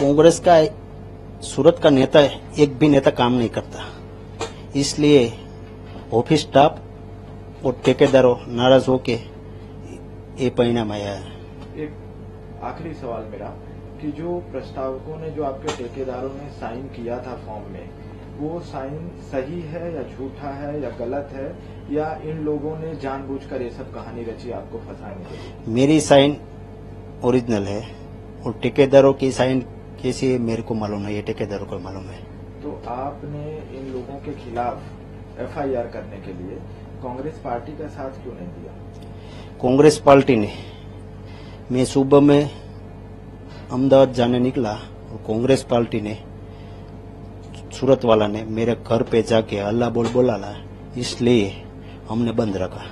कांग्रेस का सूरत का नेता एक भी नेता काम नहीं करता। इसलिए ऑफ़िस स्टाफ और ठेकेदारों नाराज़ होके ये परिणाम आया है। एक आखिरी सवाल मेरा कि जो प्रस्तावकों ने जो आपके ठेकेदारों ने साइन किया था फॉर्म में वो साइन सही है या झूठा है या गलत है या इन लोगों ने जानबूझकर ये सब कहानी रची आपको फंसाने के लिए? मेरी साइन ओरिजिनल है और ठेकेदारों की साइन कैसी मेरे को मालूम है ये ठेकेदारों को मालूम है। तो आपने इन लोगों के खिलाफ एफआईआर करने के लिए कांग्रेस पार्टी का साथ क्यों नहीं दिया? कांग्रेस पार्टी ने मैं सुबह में अहमदाबाद जाने निकला और कांग्रेस पार्टी ने सूरत वाला ने मेरे घर पे जाके अल्लाह बोल बोला इसलिए हमने बंद रखा।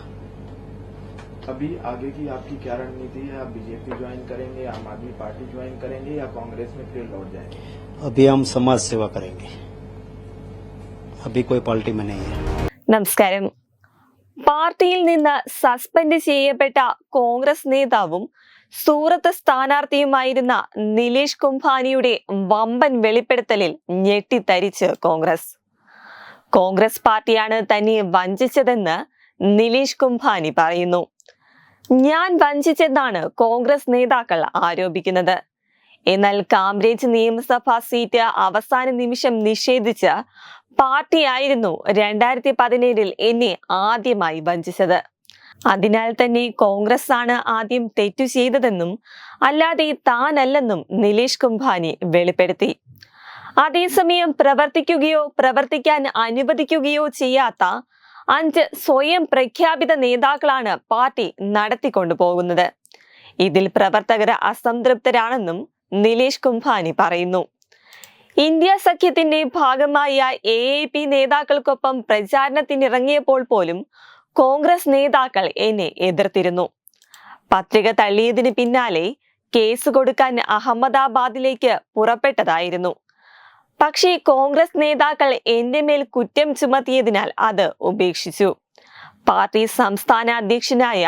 अभी आगे की आपकी क्या रणनीति है आप बीजेपी ज्वाइन करेंगे आम आदमी पार्टी ज्वाइन करेंगे या कांग्रेस में फिर लौट जाएंगे अभी हम समाज सेवा करेंगे अभी कोई पार्टी में नहीं है നമസ്കാരം പാർട്ടിയിൽ നിന്ന് സസ്പെൻഡ് ചെയ്യപ്പെട്ട കോൺഗ്രസ് നേതാവും സൂറത്ത് സ്ഥാനാർത്ഥിയുമായിരുന്ന നിലേഷ് കുംഭാനിയുടെ വമ്പൻ വെളിപ്പെടുത്തലിൽ ഞെട്ടിത്തരിച്ച് കോൺഗ്രസ് കോൺഗ്രസ് പാർട്ടിയാണ് തന്നെ വഞ്ചിച്ചതെന്ന് നിലേഷ് കുംഭാനി പറയുന്നു ഞാൻ വഞ്ചിച്ചെന്നാണ് കോൺഗ്രസ് നേതാക്കൾ ആരോപിക്കുന്നത്. എന്നാൽ കാംബ്രേജ് നിയമസഭാ സീറ്റ് അവസാന നിമിഷം നിഷേധിച്ച പാർട്ടിയായിരുന്നു രണ്ടായിരത്തി പതിനേഴിൽ എന്നെ ആദ്യമായി വഞ്ചിച്ചത്. അതിനാൽ തന്നെ കോൺഗ്രസ് ആണ് ആദ്യം തെറ്റു ചെയ്തതെന്നും അല്ലാതെ താനല്ലെന്നും നിലേഷ് കുംഭാനി വെളിപ്പെടുത്തി. അതേസമയം പ്രവർത്തിക്കുകയോ പ്രവർത്തിക്കാൻ അനുവദിക്കുകയോ ചെയ്യാത്ത അഞ്ച് സ്വയം പ്രഖ്യാപിത നേതാക്കളാണ് പാർട്ടി നടത്തിക്കൊണ്ടുപോകുന്നത് ഇതിൽ പ്രവർത്തകർ അസംതൃപ്തരാണെന്നും നിലേഷ് കുംഭാനി പറയുന്നു. ഇന്ത്യ സഖ്യത്തിന്റെ ഭാഗമായ എ എ പി നേതാക്കൾക്കൊപ്പം പ്രചാരണത്തിനിറങ്ങിയപ്പോൾ പോലും കോൺഗ്രസ് നേതാക്കൾ എന്നെ എതിർത്തിരുന്നു. പത്രിക തള്ളിയതിന് പിന്നാലെ കേസ് കൊടുക്കാൻ അഹമ്മദാബാദിലേക്ക് പുറപ്പെട്ടതായിരുന്നു. പക്ഷേ കോൺഗ്രസ് നേതാക്കൾ എന്റെ മേൽ കുറ്റം ചുമത്തിയതിനാൽ അത് ഉപേക്ഷിച്ചു. പാർട്ടി സംസ്ഥാന അധ്യക്ഷനായ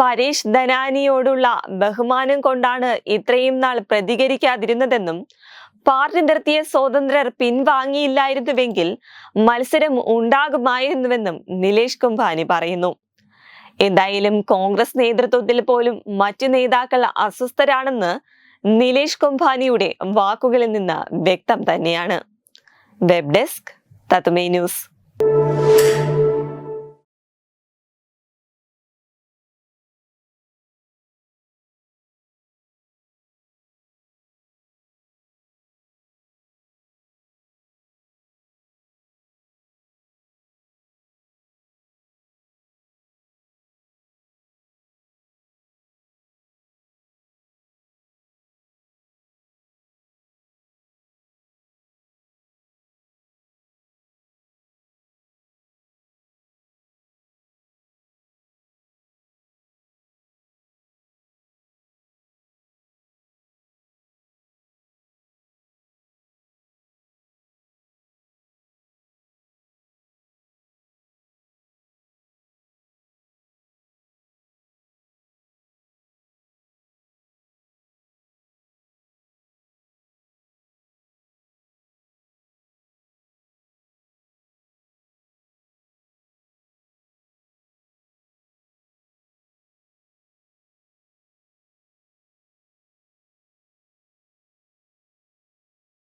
പരേഷ് ധനാനിയോടുള്ള ബഹുമാനം കൊണ്ടാണ് ഇത്രയും നാൾ പ്രതികരിക്കാതിരുന്നതെന്നും പാർട്ടി നിർത്തിയ സ്വതന്ത്രർ പിൻവാങ്ങിയില്ലായിരുന്നുവെങ്കിൽ മത്സരം ഉണ്ടാകുമായിരുന്നുവെന്നും നിലേഷ് കുംഭാനി പറയുന്നു. എന്തായാലും കോൺഗ്രസ് നേതൃത്വത്തിൽ പോലും മറ്റു നേതാക്കൾ അസ്വസ്ഥരാണെന്ന് നിലേഷ് കുംഭാനിയുടെ വാക്കുകളിൽ നിന്ന് വ്യക്തം തന്നെയാണ്. വെബ് ഡെസ്ക് തത്മേ ന്യൂസ്.